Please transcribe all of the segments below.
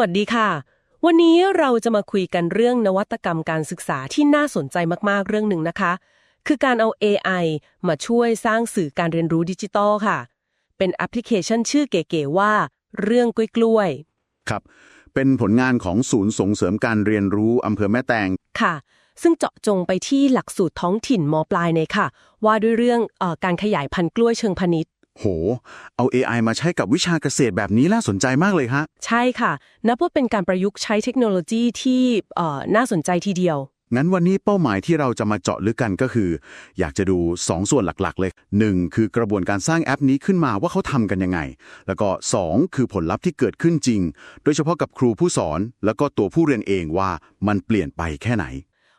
วัสดีค่ะ วันนี้เราจะมาคุยกันเรื่องนวัตกรรมการศึกษาที่น่าสนใจมากๆเรื่องหนึ่งนะคะ คือการเอา AI มาช่วยสร้างสื่อการเรียนรู้ดิจิตอลค่ะ เป็นแอปพลิเคชันชื่อเก๋ๆว่า เรื่องกล้วยครับ เป็นผลงานของศูนย์ส่งเสริมการเรียนรู้อำเภอแม่แตงๆค่ะ ซึ่งเจาะจงไปที่หลักสูตรท้องถิ่นมปลายเลยค่ะ ว่าด้วยเรื่องเออการขยายพันธุ์กล้วยเชิงพาณิชย์ โห เอา AI มาใช้กับวิชาเกษตรแบบนี้น่าสนใจมากเลยฮะ ใช่ค่ะ นับว่าเป็นการประยุกต์ใช้เทคโนโลยีที่เอ่อน่าสนใจทีเดียว งั้นวันนี้เป้าหมายที่เราจะมาเจาะลึกกันก็คือ อยากจะดู 2 ส่วนหลักๆ เลย 1. คือกระบวนการสร้างแอปนี้ขึ้นมาว่าเขาทำกันยังไง แล้วก็ 2. คือผลลัพธ์ที่เกิดขึ้นจริง โดยเฉพาะกับครูผู้สอน แล้วก็ตัวผู้เรียนเองว่ามันเปลี่ยนไปแค่ไหน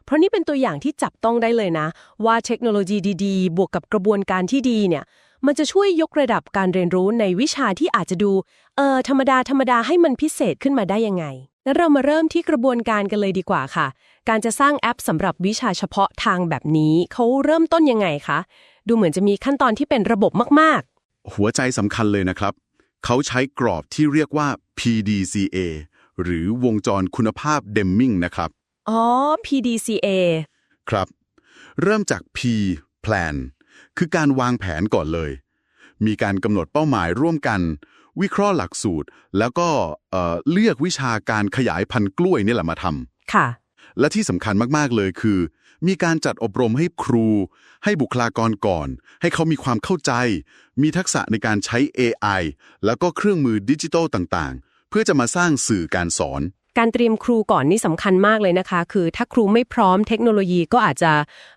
เพราะนี่เป็นตัวอย่างที่จับต้องได้เลยนะ ว่าเทคโนโลยีดีๆ บวกกับกระบวนการที่ดีเนี่ย มันจะช่วยยกระดับการเรียนรู้ในวิชาที่อาจจะดู เออธรรมดาธรรมดาให้มันพิเศษขึ้นมาได้ยังไงงั้นเรามาเริ่มที่กระบวนการกันเลยดีกว่าค่ะ การจะสร้างแอปสำหรับวิชาเฉพาะทางแบบนี้เขาเริ่มต้นยังไงคะ ดูเหมือนจะมีขั้นตอนที่เป็นระบบมากหัวใจสำคัญเลยนะครับ เขาใช้กรอบที่เรียกว่า PDCA หรือวงจรคุณภาพเดมมิงนะครับๆอ๋อ PDCA ครับ เริ่มจาก P plan คือการวางแผนก่อนเลย มีการกำหนดเป้าหมายร่วมกัน วิเคราะห์หลักสูตร แล้วก็เอ่อเลือกวิชาการขยายพันธุ์กล้วยนี่แหละมาทค่ะำและที่สำคัญมากๆเลยคือ มีการจัดอบรมให้ครู ให้บุคลากรก่อน ให้เขามีความเข้าใจ มีทักษะในการใช้ AI แล้วก็เครื่องมือดิจิทัลต่างๆ เพื่อจะมาสร้างสื่อการสอน การเตรียมครูก่อนนี่สำคัญมากเลยนะคะ คือถ้าครูไม่พร้อมเทคโนโลยีก็อาจจะ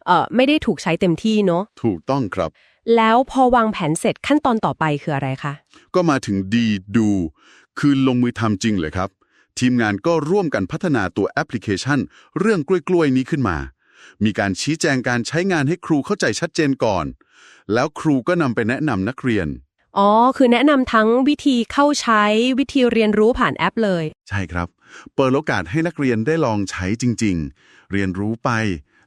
เอ่อไม่ได้ถูกใช้เต็มที่เนาะถูกต้องครับ แล้วพอวางแผนเสร็จขั้นตอนต่อไปคืออะไรคะก็มาถึงดีดู คือลงมือทำจริงเลยครับ ทีมงานก็ร่วมกันพัฒนาตัวแอปพลิเคชัน เรื่องกล้วยๆนี้ขึ้นมา มีการชี้แจงการใช้งานให้ครูเข้าใจชัดเจนก่อน แล้วครูก็นำไปแนะนำนักเรียนอ๋อ คือแนะนำทั้งวิธีเข้าใช้วิธีเรียนรู้ผ่านแอปเลย ใช่ครับ เปิดโอกาสให้นักเรียนได้ลองใช้จริง ๆ เรียนรู้ไป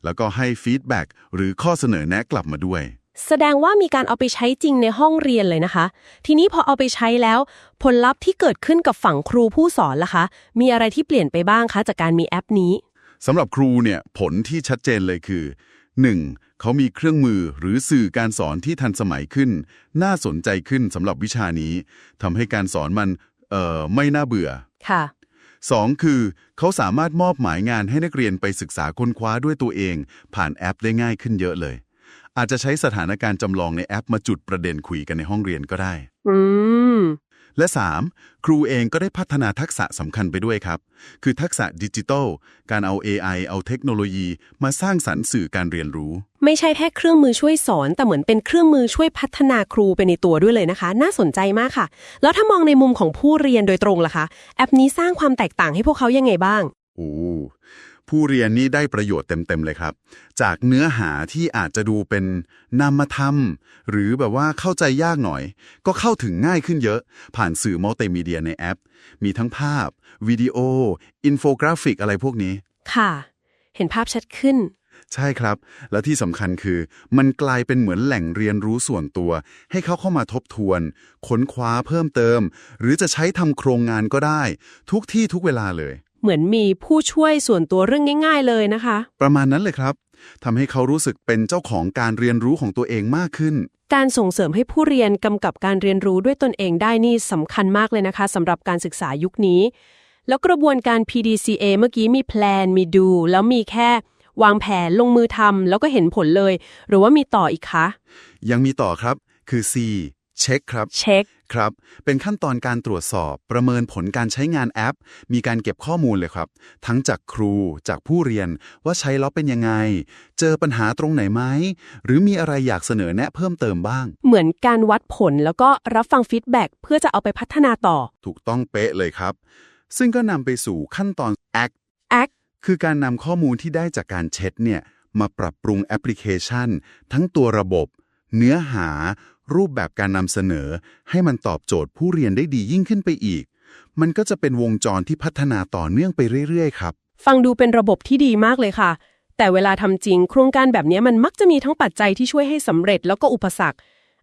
แล้วก็ให้ฟีดแบ็กหรือข้อเสนอแนะกลับมาด้วย แสดงว่ามีการเอาไปใช้จริงในห้องเรียนเลยนะคะ ทีนี้พอเอาไปใช้แล้ว ผลลัพธ์ที่เกิดขึ้นกับฝั่งครูผู้สอนล่ะคะ มีอะไรที่เปลี่ยนไปบ้างคะ จากการมีแอปนี้สำหรับครูเนี่ยผลที่ชัดเจนเลยคือ 1. เขามีเครื่องมือหรือสื่อการสอนที่ทันสมัยขึ้น น่าสนใจขึ้นสำหรับวิชานี้ทำให้การสอนมันเอ่อไม่น่าเบื่อ ค่ะ 2. คือ เขาสามารถมอบหมายงานให้นักเรียนไปศึกษาค้นคว้าด้วยตัวเอง ผ่านแอปได้ง่ายขึ้นเยอะเลย อาจจะใช้สถานการณ์จำลองในแอปมาจุดประเด็นคุยกันในห้องเรียนก็ได้ อืม และ 3. ครูเองก็ได้พัฒนาทักษะสำคัญไปด้วยครับ คือทักษะดิจิทัล การเอา AI เอาเทคโนโลยีมาสร้างสรรค์สื่อการเรียนรู้ ไม่ใช่แค่เครื่องมือช่วยสอน แต่เหมือนเป็นเครื่องมือช่วยพัฒนาครูไปในตัวด้วยเลยนะคะ น่าสนใจมากค่ะ แล้วถ้ามองในมุมของผู้เรียนโดยตรงล่ะคะ แอปนี้สร้างความแตกต่างให้พวกเขายังไงบ้าง โอ้ ผู้เรียนนี่ได้ประโยชน์เต็มๆเลยครับ จากเนื้อหาที่อาจจะดูเป็นนามธรรม หรือแบบว่าเข้าใจยากหน่อย ก็เข้าถึงง่ายขึ้นเยอะ ผ่านสื่อมัลติมีเดียในแอป มีทั้งภาพ วิดีโอ อินโฟกราฟิกอะไรพวกนี้ ค่ะ เห็นภาพชัดขึ้น ใช่ครับ และที่สำคัญคือ มันกลายเป็นเหมือนแหล่งเรียนรู้ส่วนตัว ให้เขาเข้ามาทบทวน ค้นคว้าเพิ่มเติม หรือจะใช้ทำโครงงานก็ได้ ทุกที่ทุกเวลาเลย เหมือนมีผู้ช่วยส่วนตัวเรื่องง่าย ๆ เลยนะคะ ประมาณนั้นเลยครับทำให้เขารู้สึกเป็นเจ้าของการเรียนรู้ของตัวเองมากขึ้น การส่งเสริมให้ผู้เรียนกำกับการเรียนรู้ด้วยตนเองได้นี่สำคัญมากเลยนะคะสำหรับการศึกษายุคนี้ แล้วกระบวนการ PDCA เมื่อกี้มีแพลนมีดู แล้วมีแค่วางแผนลงมือทำแล้วก็เห็นผลเลย หรือว่ามีต่ออีกคะ ยังมีต่อครับ คือ C เช็คครับ เช็ค ครับ เป็นขั้นตอนการตรวจสอบประเมินผลการใช้งานแอป มีการเก็บข้อมูลเลยครับ ทั้งจากครูจากผู้เรียนว่าใช้แล้วเป็นยังไง เจอปัญหาตรงไหนไหม หรือมีอะไรอยากเสนอแนะเพิ่มเติมบ้าง เหมือนการวัดผลแล้วก็รับฟังฟีดแบ็กเพื่อจะเอาไปพัฒนาต่อ ถูกต้องเป๊ะเลยครับ ซึ่งก็นำไปสู่ขั้นตอน Act Act คือการนำข้อมูลที่ได้จากการเช็ดเนี่ยมาปรับปรุงแอปพลิเคชัน ทั้งตัวระบบ เนื้อหา รูปแบบการนำเสนอ ให้มันตอบโจทย์ผู้เรียนได้ดียิ่งขึ้นไปอีก มันก็จะเป็นวงจรที่พัฒนาต่อเนื่องไปเรื่อยๆครับ ฟังดูเป็นระบบที่ดีมากเลยค่ะ แต่เวลาทำจริง โครงการแบบนี้มันมักจะมีทั้งปัจจัยที่ช่วยให้สำเร็จแล้วก็อุปสรรค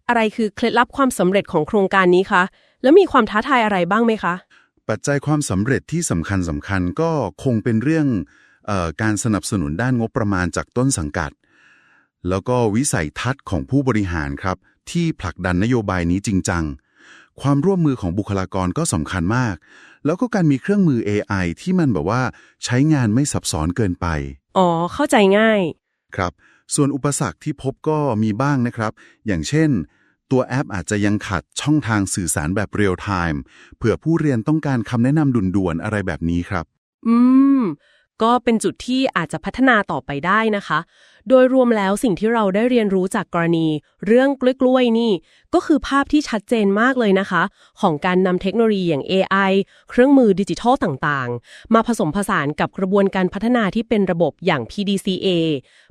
อะไรคือเคล็ดลับความสำเร็จของโครงการนี้คะ แล้วมีความท้าทายอะไรบ้างไหมคะปปัจจัยความสำเร็จที่สำคัญสำคัญก็คงเป็นเรื่องเออการสนับสนุนด้านงบประมาณจากต้นสังกัด แล้วก็วิสัยทัศน์ของผู้บริหารครับ ที่ผลักดันนโยบายนี้จริงจัง ความร่วมมือของบุคลากรก็สำคัญมาก แล้วก็การมีเครื่องมือ AI ที่มันแบบว่าใช้งานไม่ซับซ้อนเกินไป อ๋อ เข้าใจง่าย ครับ ส่วนอุปสรรคที่พบก็มีบ้างนะครับ อย่างเช่น ตัวแอปอาจจะยังขัดช่องทางสื่อสารแบบเรียลไทม์เผื่อผู้เรียนต้องการคำแนะนำด่วนๆอะไรแบบนี้ครับ อืม ก็เป็นจุดที่อาจจะพัฒนาต่อไปได้นะคะ โดยรวมแล้วสิ่งที่เราได้เรียนรู้จากกรณี เรื่องกล้วยๆนี่ ก็คือภาพที่ชัดเจนมากเลยนะคะ ของการนำเทคโนโลยีอย่าง AI เครื่องมือดิจิทัลต่างๆ มาผสมผสานกับกระบวนการพัฒนาที่เป็นระบบอย่าง PDCA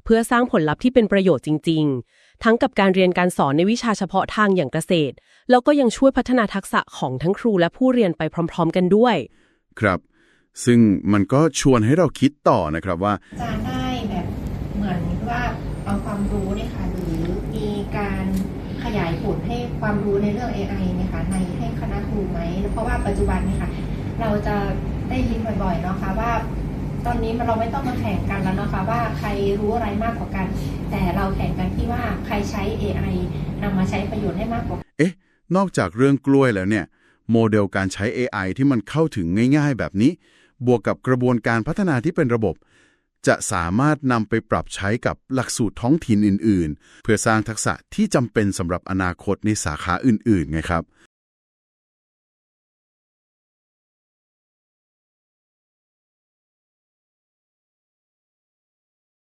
เพื่อสร้างผลลัพธ์ที่เป็นประโยชน์จริง ๆ ทั้งกับการเรียนการสอนในวิชาเฉพาะทางอย่างเกษตร แล้วก็ยังช่วยพัฒนาทักษะของทั้งครูและผู้เรียนไปพร้อม ๆ กันด้วย ครับ ซึ่งมันก็ชวนให้เราคิดต่อนะครับว่าอาจารย์ได้แบบเหมือนว่าเอาความรู้เนี่ยค่ะหรือมีการขยายผลให้ความรู้ในเรื่อง AI เนี่ยค่ะในให้คณะครูไหมเพราะว่าปัจจุบันเนี่ยค่ะเราจะได้ยินบ่อยๆเนาะค่ะว่า ตอนนี้มันเราไม่ต้องมาแข่งกันแล้วเนาะค่ะว่าใครรู้อะไรมากกว่ากัน แต่เราแข่งกันที่ว่าใครใช้ AI นำมาใช้ประโยชน์ให้มากกว่า เอ๊ะ นอกจากเรื่องกล้วยแล้วเนี่ย โมเดลการใช้ AI ที่มันเข้าถึงง่าย ๆ แบบนี้ บวกกับกระบวนการพัฒนาที่เป็นระบบ จะสามารถนำไปปรับใช้กับหลักสูตรท้องถิ่นอื่น ๆ เพื่อสร้างทักษะที่จำเป็นสำหรับอนาคตในสาขาอื่น ๆ ไงครับ